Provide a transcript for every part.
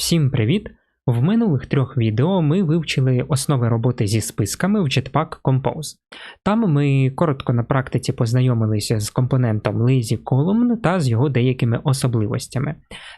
Всім привіт! В минулих трьох відео ми вивчили основи роботи зі списками в Jetpack Compose. Там ми коротко на практиці познайомилися з компонентом Lazy Column та з його деякими особливостями.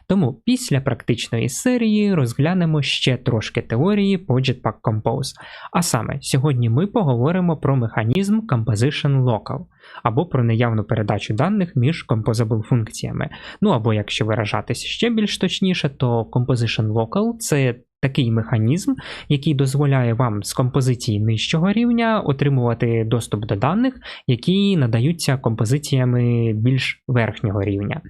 Тому після практичної серії розглянемо ще трошки теорії по Jetpack Compose. А саме, сьогодні ми поговоримо про механізм Composition Local або про неявну передачу даних між composable функціями. Ну або якщо виражатися ще більш точніше, то Composition Local це такий механізм, який дозволяє вам з композиції нижчого рівня отримувати доступ до даних, які надаються композиціями більш верхнього рівня.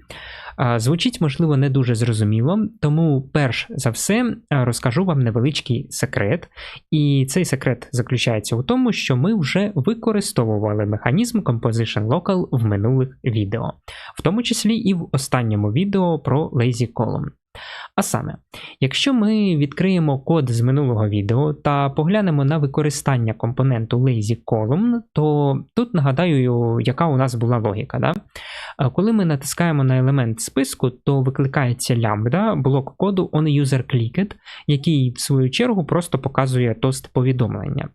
Звучить, можливо, не дуже зрозуміло, тому перш за все розкажу вам невеличкий секрет. І цей секрет заключається у тому, що ми вже використовували механізм Composition Local в минулих відео, в тому числі і в останньому відео про Lazy Column. А саме, якщо ми відкриємо код з минулого відео та поглянемо на використання компоненту Lazy Column, то тут нагадаю, яка у нас була логіка. Да? Коли ми натискаємо на елемент списку, то викликається лямбда, блок коду onUserClicked, який в свою чергу просто показує тост повідомлення.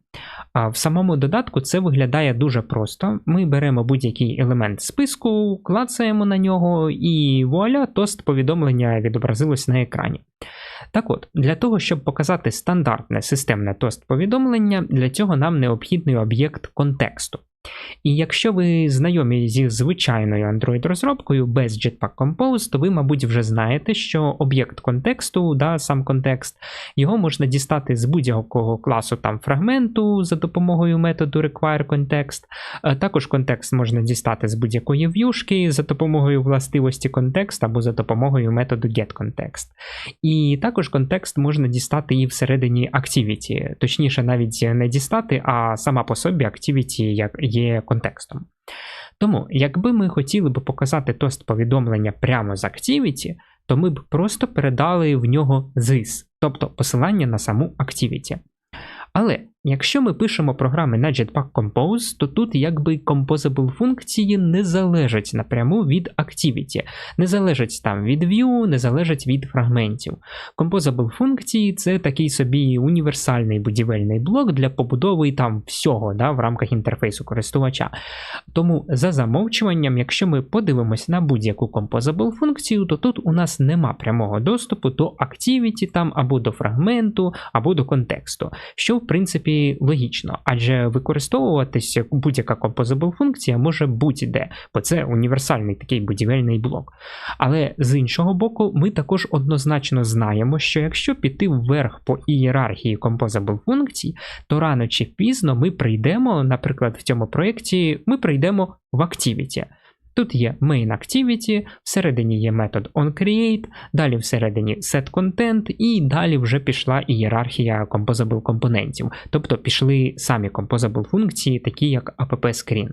А в самому додатку це виглядає дуже просто. Ми беремо будь-який елемент списку, клацаємо на нього, і вуаля, тост повідомлення відобразилось на екрані. Так от, для того, щоб показати стандартне системне тост повідомлення, для цього нам необхідний об'єкт контексту. І якщо ви знайомі зі звичайною Android-розробкою без Jetpack Compose, то ви, мабуть, вже знаєте, що об'єкт контексту, да, сам контекст, його можна дістати з будь-якого класу там фрагменту за допомогою методу requireContext. Е, також контекст можна дістати з будь-якої в'юшки за допомогою властивості контекст або за допомогою методу getContext. І також контекст можна дістати і всередині Activity. Точніше, навіть не дістати, а сама по собі Activity як є контекстом. Тому, якби ми хотіли б показати тост повідомлення прямо з Activity, то ми б просто передали в нього this, тобто посилання на саму Activity. Але Якщо ми пишемо програми на Jetpack Compose, то тут якби composable функції не залежать напряму від Activity, не залежать там від view, не залежать від фрагментів. Composable функції це такий собі універсальний будівельний блок для побудови там всього да, в рамках інтерфейсу користувача. Тому за замовчуванням, якщо ми подивимося на будь-яку composable функцію, то тут у нас нема прямого доступу до Activity там або до фрагменту, або до контексту, що в принципі логічно, адже використовуватися будь-яка composable функція може будь-де, бо це універсальний такий будівельний блок. Але з іншого боку, ми також однозначно знаємо, що якщо піти вверх по ієрархії composable функцій, то рано чи пізно ми прийдемо, наприклад, в цьому проєкті ми прийдемо в Activity. Тут є main activity, всередині є метод onCreate, далі всередині setContent, і далі вже пішла ієрархія composable компонентів. Тобто пішли самі composable функції, такі як app-screen.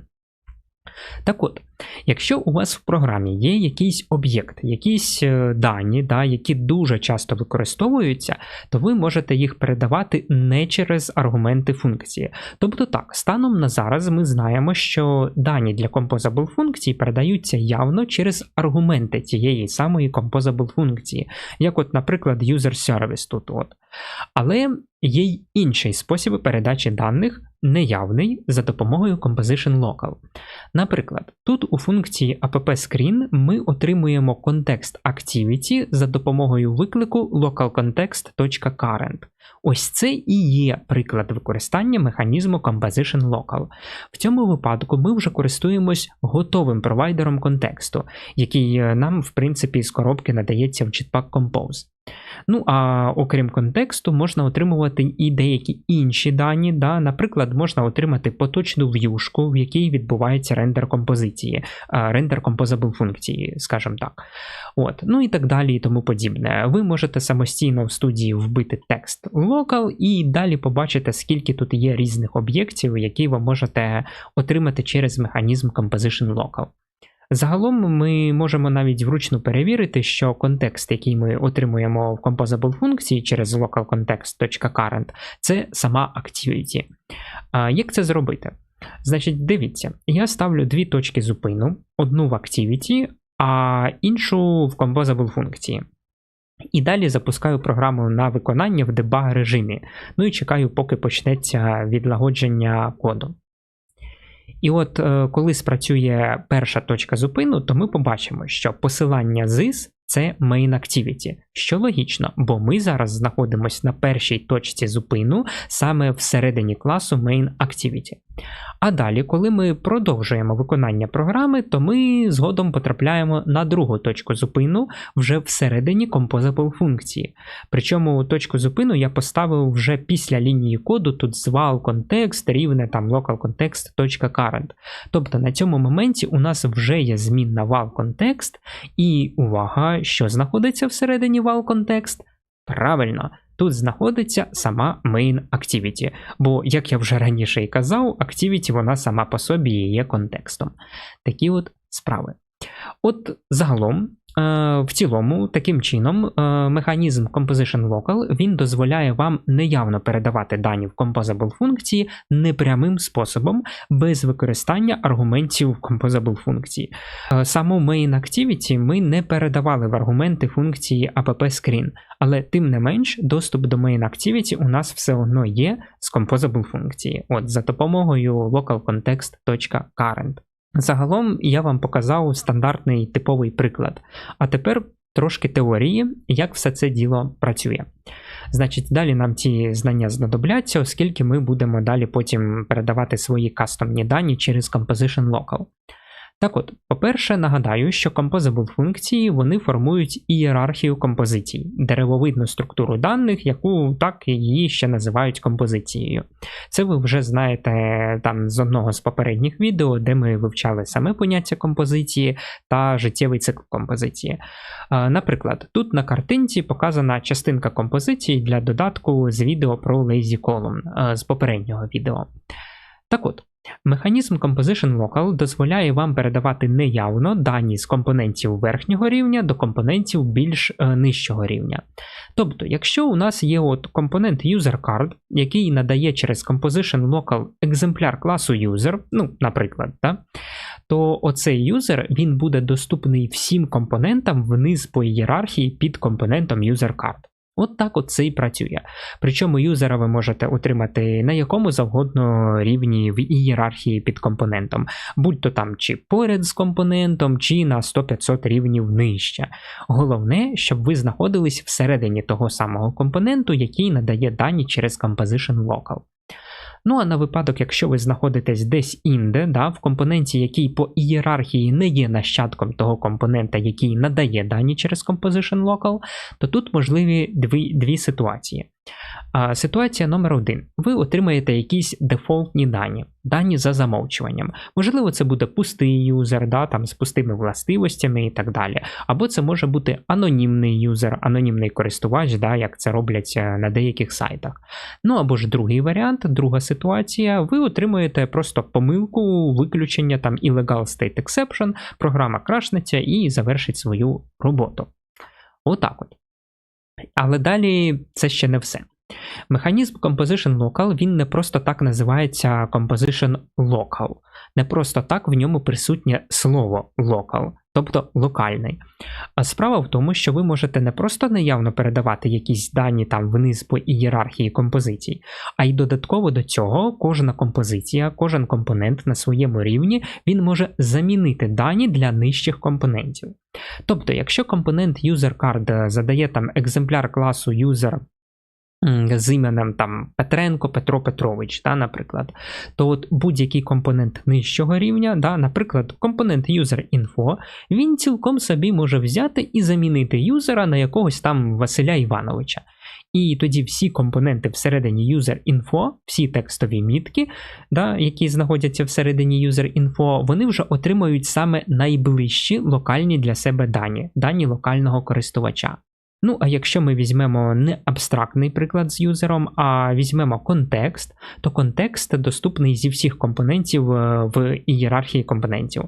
Так от, якщо у вас в програмі є якийсь об'єкт, якісь е, дані, да, які дуже часто використовуються, то ви можете їх передавати не через аргументи функції. Тобто так, станом на зараз ми знаємо, що дані для composable функції передаються явно через аргументи цієї самої composable функції, як, от, наприклад, user service тут. от. Але є й інший спосіб передачі даних неявний за допомогою Composition Local. Наприклад, тут у функції app-screen ми отримуємо контекст Activity за допомогою виклику localcontext.current. Ось це і є приклад використання механізму Composition Local. В цьому випадку ми вже користуємось готовим провайдером контексту, який е, нам, в принципі, з коробки надається в Jetpack Compose. Ну, а окрім контексту, можна отримувати і деякі інші дані. Да? Наприклад, можна отримати поточну в'юшку, в якій відбувається рендер композиції, рендер composable функції, скажімо так. От. Ну і так далі і тому подібне. Ви можете самостійно в студії вбити текст local і далі побачите, скільки тут є різних об'єктів, які ви можете отримати через механізм Composition Local. Загалом ми можемо навіть вручну перевірити, що контекст, який ми отримуємо в Composable функції через localcontext.current, це сама Activity. Як це зробити? Значить, дивіться, я ставлю дві точки зупину: одну в Activity, а іншу в Composable функції. І далі запускаю програму на виконання в дебаг режимі. Ну і чекаю, поки почнеться відлагодження коду. І от е, коли спрацює перша точка зупину, то ми побачимо, що посилання ZIS це Main Activity, що логічно, бо ми зараз знаходимося на першій точці зупину саме всередині класу Main Activity. А далі, коли ми продовжуємо виконання програми, то ми згодом потрапляємо на другу точку зупину вже всередині Composable функції. Причому точку зупину я поставив вже після лінії коду, тут звал контекст рівне там localcontext.current. Тобто на цьому моменті у нас вже є змінна val контекст, і увага, що знаходиться всередині вал контекст? Правильно, тут знаходиться сама main activity, бо, як я вже раніше і казав, activity вона сама по собі є контекстом. Такі от справи. От загалом в цілому, таким чином, е, механізм Composition Local він дозволяє вам неявно передавати дані в Composable функції непрямим способом, без використання аргументів Composable функції. Е, саму Main Activity ми не передавали в аргументи функції AppScreen, але тим не менш, доступ до Main Activity у нас все одно є з Composable функції, от за допомогою localcontext.current. Загалом я вам показав стандартний типовий приклад. А тепер трошки теорії, як все це діло працює. Значить, далі нам ці знання знадобляться, оскільки ми будемо далі потім передавати свої кастомні дані через Composition Local. Так от, по-перше, нагадаю, що Composable функції вони формують ієрархію композицій, деревовидну структуру даних, яку так її ще називають композицією. Це ви вже знаєте там з одного з попередніх відео, де ми вивчали саме поняття композиції та життєвий цикл композиції. Наприклад, тут на картинці показана частинка композиції для додатку з відео про Lazy Column з попереднього відео. Так от, Механізм Composition Local дозволяє вам передавати неявно дані з компонентів верхнього рівня до компонентів більш е, нижчого рівня. Тобто, якщо у нас є от компонент UserCard, який надає через Composition Local екземпляр класу User, ну, наприклад, да, то оцей юзер він буде доступний всім компонентам вниз по ієрархії під компонентом UserCard. От так от це і працює. Причому юзера ви можете отримати на якому завгодно рівні в ієрархії під компонентом, будь то там чи поряд з компонентом, чи на 100-500 рівнів нижче. Головне, щоб ви знаходились всередині того самого компоненту, який надає дані через Composition Local. Ну а на випадок, якщо ви знаходитесь десь інде, да, в компоненті, який по ієрархії не є нащадком того компонента, який надає дані через Composition Local, то тут можливі дві, дві ситуації. Ситуація номер один. Ви отримаєте якісь дефолтні дані, дані за замовчуванням. Можливо, це буде пустий юзер, да, там, з пустими властивостями і так далі. Або це може бути анонімний юзер, анонімний користувач, да, як це роблять е, на деяких сайтах. Ну або ж другий варіант, друга ситуація, ви отримуєте просто помилку, виключення там illegal state exception, програма крашнеться і завершить свою роботу. Отак от. Але далі це ще не все. Механізм Composition Local він не просто так називається Composition Local. Не просто так в ньому присутнє слово local, тобто локальний. А справа в тому, що ви можете не просто неявно передавати якісь дані там вниз по ієрархії композицій, а й додатково до цього кожна композиція, кожен компонент на своєму рівні він може замінити дані для нижчих компонентів. Тобто, якщо компонент UserCard задає там екземпляр класу user з іменем там Петренко Петро Петрович, да, наприклад, то от будь-який компонент нижчого рівня, да, наприклад, компонент UserInfo, він цілком собі може взяти і замінити юзера на якогось там Василя Івановича. І тоді всі компоненти всередині UserInfo, всі текстові мітки, да, які знаходяться всередині UserInfo, вони вже отримають саме найближчі локальні для себе дані, дані локального користувача. Ну, а якщо ми візьмемо не абстрактний приклад з юзером, а візьмемо контекст, то контекст доступний зі всіх компонентів е, в ієрархії компонентів.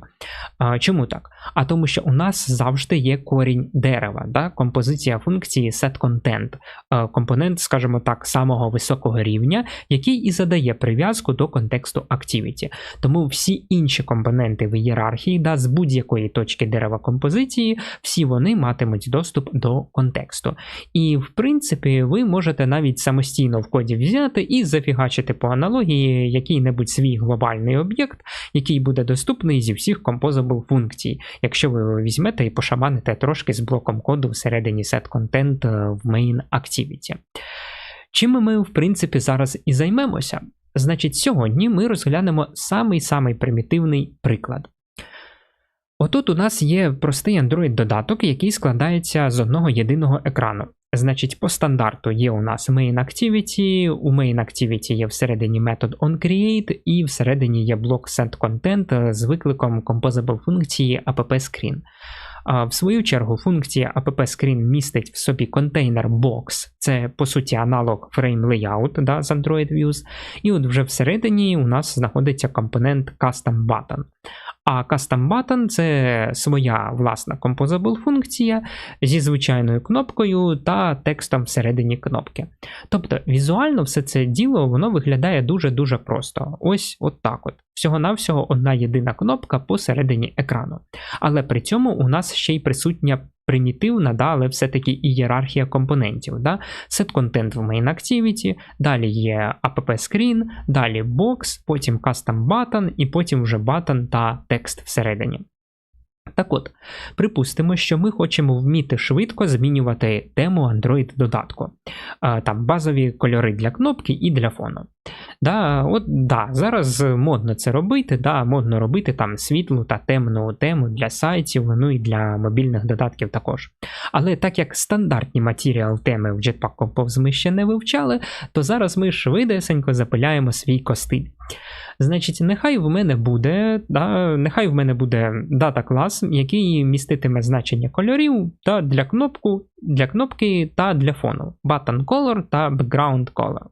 Чому так? А тому, що у нас завжди є корінь дерева, да? композиція функції setContent, е, компонент, скажімо так, самого високого рівня, який і задає прив'язку до контексту Activity. Тому всі інші компоненти в ієрархії, да, з будь-якої точки дерева композиції, всі вони матимуть доступ до контексту тексту. І, в принципі, ви можете навіть самостійно в коді взяти і зафігачити по аналогії який-небудь свій глобальний об'єкт, який буде доступний зі всіх composable функцій, якщо ви візьмете і пошаманите трошки з блоком коду всередині set-content в main activity. Чим ми, в принципі, зараз і займемося? Значить, сьогодні ми розглянемо самий-самий примітивний приклад. Отут у нас є простий Android-додаток, який складається з одного єдиного екрану. Значить, по стандарту є у нас main activity, у main activity є всередині метод onCreate, і всередині є блок setContent з викликом composable функції appscreen. В свою чергу, функція appscreen містить в собі контейнер box, це по суті аналог frame layout да, з Android Views. І от вже всередині у нас знаходиться компонент Custom Button. А Custom Button це своя власна композабл функція зі звичайною кнопкою та текстом всередині кнопки. Тобто візуально все це діло воно виглядає дуже-дуже просто. Ось от так от. Всього-навсього одна єдина кнопка посередині екрану. Але при цьому у нас ще й присутня примітивна, да, але все-таки ієрархія компонентів. Да? Set content в main activity, далі є app screen, далі box, потім custom button і потім вже button та текст всередині. Так от, припустимо, що ми хочемо вміти швидко змінювати тему Android-додатку. Там базові кольори для кнопки і для фону. Да, от, да, Зараз модно це робити, да, модно робити там світлу та темну тему для сайтів, ну і для мобільних додатків також. Але так як стандартні матеріал теми в Jetpack Compose ми ще не вивчали, то зараз ми швидесенько запиляємо свій костиль. Значить, нехай в мене буде да, нехай в мене буде дата клас, який міститиме значення кольорів та для кнопку, для кнопки та для фону. Button color та background color.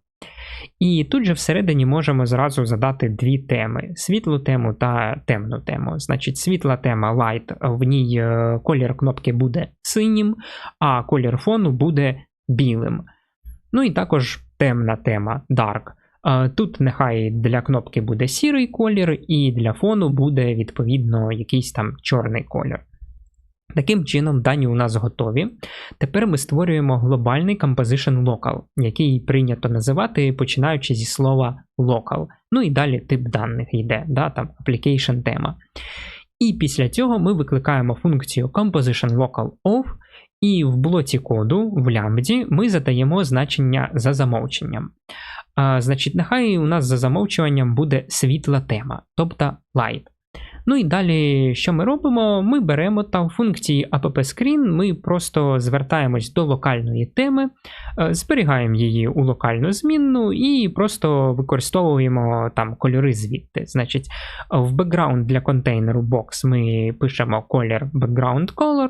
І тут же всередині можемо зразу задати дві теми: світлу тему та темну тему. Значить, світла тема light, в ній е, колір кнопки буде синім, а колір фону буде білим. Ну і також темна тема dark. Тут нехай для кнопки буде сірий колір, і для фону буде відповідно якийсь там чорний колір. Таким чином, дані у нас готові. Тепер ми створюємо глобальний Composition Local, який прийнято називати, починаючи зі слова local. Ну і далі тип даних йде, да, там application тема. І після цього ми викликаємо функцію Composition Local Off, і в блоці коду в лямбді ми задаємо значення за замовченням. А, Значить, нехай у нас за замовчуванням буде світла тема, тобто light. Ну і далі, що ми робимо? Ми беремо там функції app-screen, ми просто звертаємось до локальної теми, е, зберігаємо її у локальну змінну і просто використовуємо там кольори звідти. Значить, в background для контейнеру box ми пишемо колір background color.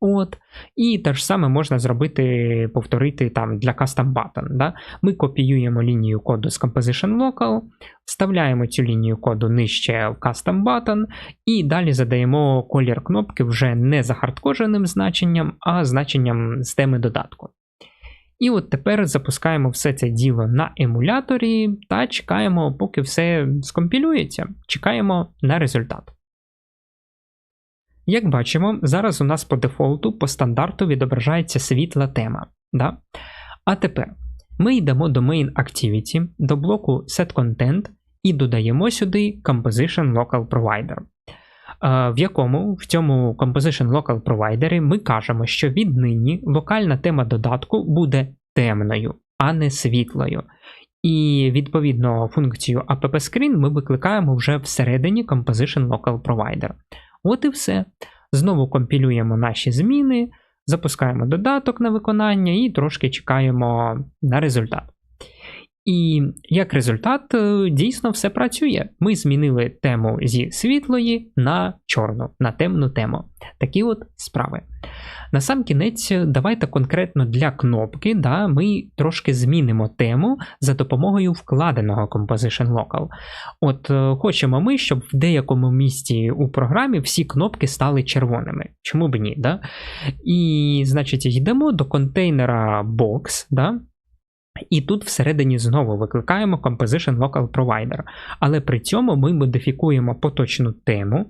От. І те ж саме можна зробити, повторити там для Custom Button. Да? Ми копіюємо лінію коду з Composition Local, вставляємо цю лінію коду нижче в Custom Button, і далі задаємо колір кнопки вже не за хардкоженим значенням, а значенням з теми додатку. І от тепер запускаємо все це діло на емуляторі та чекаємо, поки все скомпілюється. Чекаємо на результат. Як бачимо, зараз у нас по дефолту, по стандарту відображається світла тема. Да? А тепер ми йдемо до Main Activity, до блоку SetContent і додаємо сюди Composition Local Provider. В якому в цьому Composition Local Provider ми кажемо, що віднині локальна тема додатку буде темною, а не світлою. І відповідно функцію AppScreen ми викликаємо вже всередині Composition Local Provider. От і все. Знову компілюємо наші зміни, запускаємо додаток на виконання і трошки чекаємо на результат. І як результат, е, дійсно все працює. Ми змінили тему зі світлої на чорну, на темну тему. Такі от справи. На сам кінець, давайте конкретно для кнопки да, ми трошки змінимо тему за допомогою вкладеного Composition Local. От е, хочемо ми, щоб в деякому місці у програмі всі кнопки стали червоними. Чому б ні? Да? І, значить, йдемо до контейнера Box. Да? І тут всередині знову викликаємо Composition Local Provider. Але при цьому ми модифікуємо поточну тему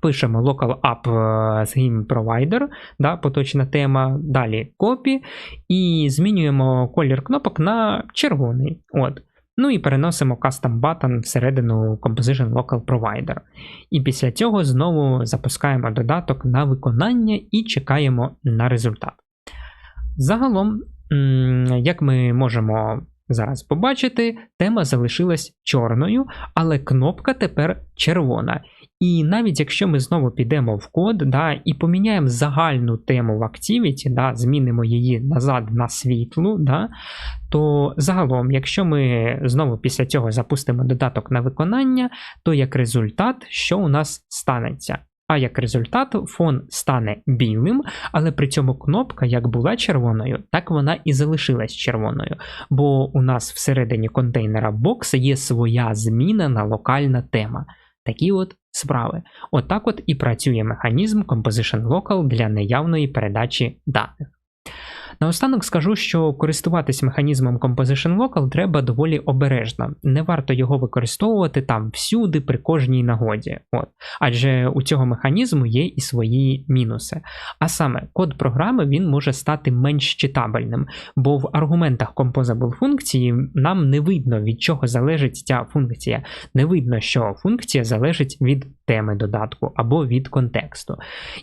пишемо local app е, theme provider, да, поточна тема, далі copy, і змінюємо колір кнопок на червоний. От. Ну і переносимо custom button всередину Composition Local Provider. І після цього знову запускаємо додаток на виконання і чекаємо на результат. Загалом, як ми можемо зараз побачити, тема залишилась чорною, але кнопка тепер червона. І навіть якщо ми знову підемо в код да, і поміняємо загальну тему в Activity, да, змінимо її назад на світлу, да, то загалом, якщо ми знову після цього запустимо додаток на виконання, то як результат, що у нас станеться? А як результат, фон стане білим, але при цьому кнопка як була червоною, так вона і залишилась червоною. Бо у нас всередині контейнера бокса є своя змінена локальна тема. Такі от справи. Отак от, от і працює механізм Composition Local для неявної передачі даних. Наостанок скажу, що користуватись механізмом Composition Local треба доволі обережно. Не варто його використовувати там всюди, при кожній нагоді. От. Адже у цього механізму є і свої мінуси. А саме, код програми він може стати менш читабельним, бо в аргументах Composable функції нам не видно, від чого залежить ця функція. Не видно, що функція залежить від теми додатку або від контексту.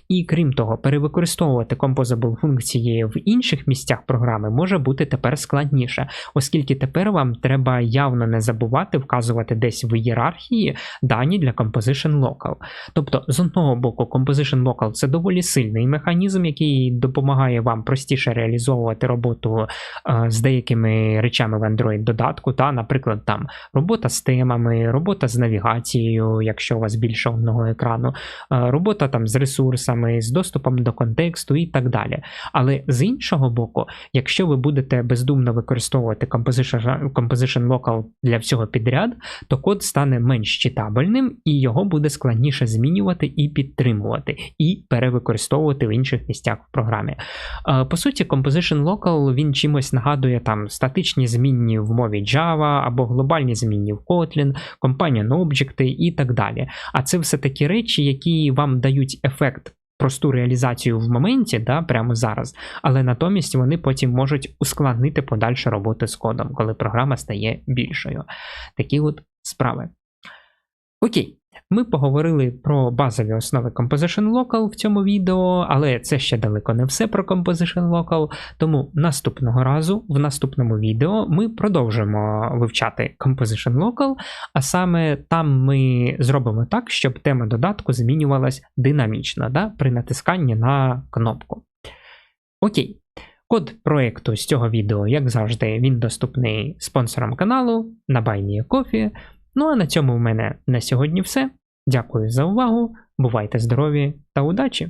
І крім того, перевикористовувати Composable функції в інших інших місцях програми може бути тепер складніше, оскільки тепер вам треба явно не забувати вказувати десь в ієрархії дані для Composition Local. Тобто, з одного боку, Composition Local це доволі сильний механізм, який допомагає вам простіше реалізовувати роботу е, з деякими речами в Android додатку, та, наприклад, там робота з темами, робота з навігацією, якщо у вас більше одного екрану, е, робота там з ресурсами, з доступом до контексту і так далі. Але з іншого боку, якщо ви будете бездумно використовувати Composition, Composition Local для всього підряд, то код стане менш читабельним і його буде складніше змінювати і підтримувати, і перевикористовувати в інших місцях в програмі. По суті, Composition Local він чимось нагадує там статичні змінні в мові Java або глобальні змінні в Kotlin, Companion Objects і так далі. А це все такі речі, які вам дають ефект просту реалізацію в моменті, да, прямо зараз, але натомість вони потім можуть ускладнити подальшу роботу з кодом, коли програма стає більшою. Такі от справи. Окей. Ми поговорили про базові основи Composition Local в цьому відео, але це ще далеко не все про Composition Local. Тому наступного разу, в наступному відео, ми продовжимо вивчати Composition Local, а саме там ми зробимо так, щоб тема додатку змінювалась динамічно да, при натисканні на кнопку. Окей. Код проєкту з цього відео, як завжди, він доступний спонсорам каналу на BuyMeACoffee. Ну а на цьому в мене на сьогодні все. Дякую за увагу, бувайте здорові та удачі!